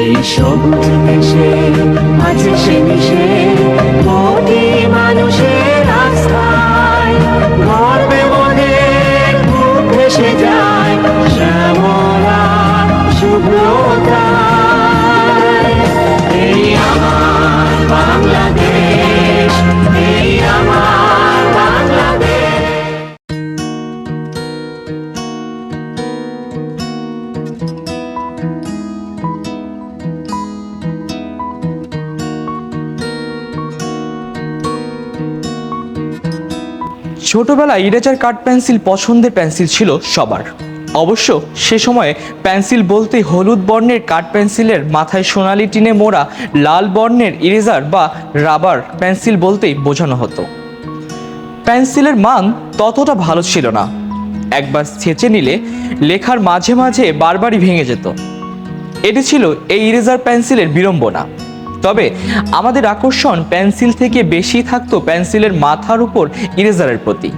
এই সব মিশে আছে সে মিশে। ছোটবেলায় ইরেজার কাঠ পেন্সিল পছন্দের পেন্সিল ছিল সবার। অবশ্য সে সময়ে পেন্সিল বলতে হলুদ বর্ণের কাঠ পেন্সিলের মাথায় সোনালি টিনে মোড়া লাল বর্ণের ইরেজার বা রাবার পেন্সিল বলতেই বোঝানো হতো। পেন্সিলের মান ততটা ভালো ছিল না। একবার ছেঁচে নিলে লেখার মাঝে মাঝে বারবারই ভেঙে যেত। এটি ছিল এই ইরেজার পেন্সিলের বিড়ম্বনা। তবে আমাদের আকর্ষণ পেন্সিল থেকে বেশি থাকতো পেন্সিলের মাথার উপর ইরেজারের প্রতি।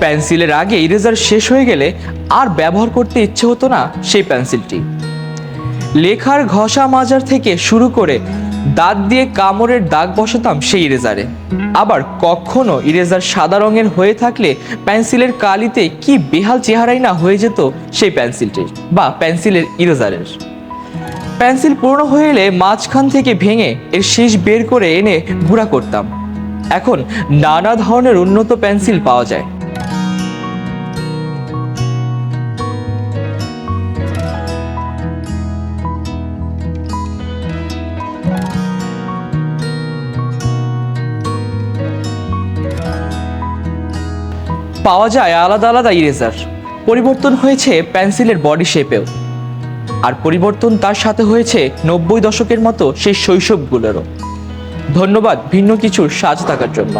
পেন্সিলের আগে ইরেজার শেষ হয়ে গেলে আর ব্যবহার করতে ইচ্ছে হতো না সেই পেন্সিলটি। লেখার ঘষা মাজার থেকে শুরু করে দাঁত দিয়ে কামড়ের দাগ বসাতাম সেই ইরেজারে। আবার কখনো ইরেজার সাদা রঙের হয়ে থাকলে পেন্সিলের কালিতে কি বেহাল চেহারাই না হয়ে যেত সেই পেন্সিলটির বা পেন্সিলের ইরেজারের। পেন্সিল পুরনো হয়ে এলে মাঝখান থেকে ভেঙে এর শেষ বের করে এনে গুঁড়া করতাম। এখন নানা ধরনের উন্নত পেন্সিল পাওয়া যায়। পাওয়া যায় আলাদা আলাদা ইরেজার। পরিবর্তন হয়েছে পেন্সিলের বডি শেপেও। আর পরিবর্তন তার সাথে হয়েছে নব্বই দশকের মতো সেই শৈশবগুলোরও। ধন্যবাদ ভিন্ন কিছুর সাজ থাকার জন্য।